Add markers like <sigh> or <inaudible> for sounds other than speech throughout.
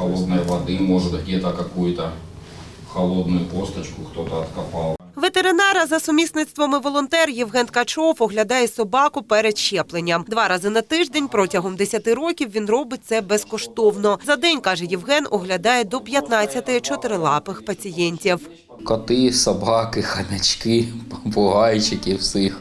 холодной воды, может где-то какую-то холодную косточку кто-то откопал. Ветеринара за сумісництвом і волонтер Євген Ткачов оглядає собаку перед щепленням. Два рази на тиждень протягом 10 років він робить це безкоштовно. За день, каже Євген, оглядає до 15 чотирилапих пацієнтів. Коти, собаки, хамячки, попугайчики всіх.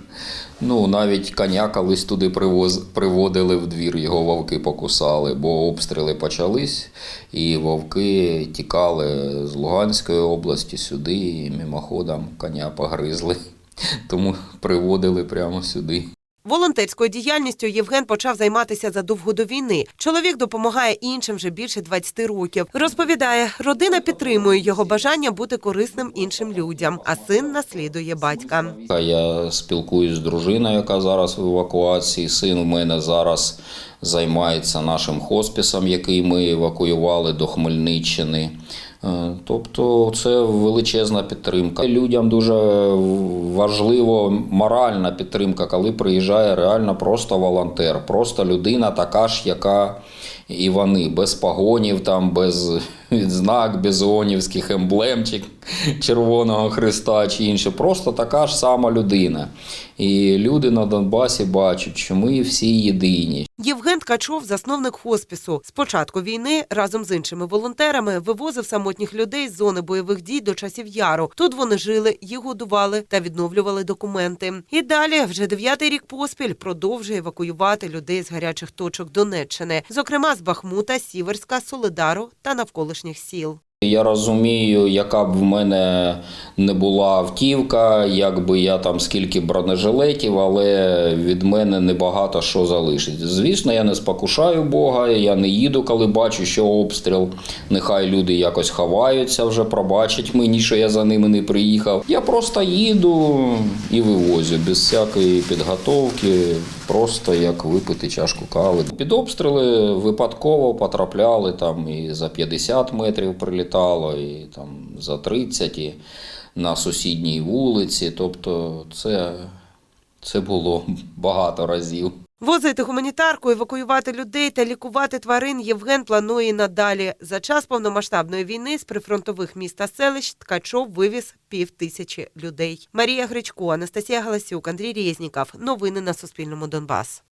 Ну, навіть коня колись туди привоз, приводили в двір, його вовки покусали, бо обстріли почались, і вовки тікали з Луганської області сюди, і мимоходом коня погризли. <laughs> Тому приводили прямо сюди. Волонтерською діяльністю Євген почав займатися задовго до війни. Чоловік допомагає іншим вже більше 20 років. Розповідає, родина підтримує його бажання бути корисним іншим людям, а син наслідує батька. Я спілкуюсь з дружиною, яка зараз в евакуації. Син у мене зараз займається нашим хоспісом, який ми евакуювали до Хмельниччини. Е, Тобто це величезна підтримка. Людям дуже важливо моральна підтримка, коли приїжджає реально просто волонтер, просто людина така ж, яка і вони, без погонів, там, без відзнак, без ООНівських емблемчик Червоного Христа чи інше. Просто така ж сама людина. І люди на Донбасі бачать, що ми всі єдині. Євген Ткачов, засновник хоспісу. З початку війни разом з іншими волонтерами вивозив самотніх людей з зони бойових дій до часів яру. Тут вони жили, їх годували та відновлювали документи. І далі, вже дев'ятий рік поспіль, продовжує евакуювати людей з гарячих точок Донеччини, зокрема з Бахмута, Сіверська, Солидару та навколишніх сіл. Я розумію, яка б в мене не була автівка, як би я там скільки бронежилетів, але від мене небагато що залишить. Звісно, я не спокушаю Бога, я не їду, коли бачу, що обстріл. Нехай люди якось ховаються вже, пробачать мені, що я за ними не приїхав. Я просто їду і вивозю без всякої підготовки, просто як випити чашку кави. Під обстріли випадково потрапляли там і за 50 метрів прилітало, і там за 30, і на сусідній вулиці. Тобто це, це було багато разів. Возити гуманітарку, евакуювати людей та лікувати тварин Євген планує надалі. За час повномасштабної війни з прифронтових міст та селищ Ткачов вивіз пів тисячі людей. Марія Гречко, Анастасія Галасюк, Андрій Резніков. Новини на Суспільному Донбас.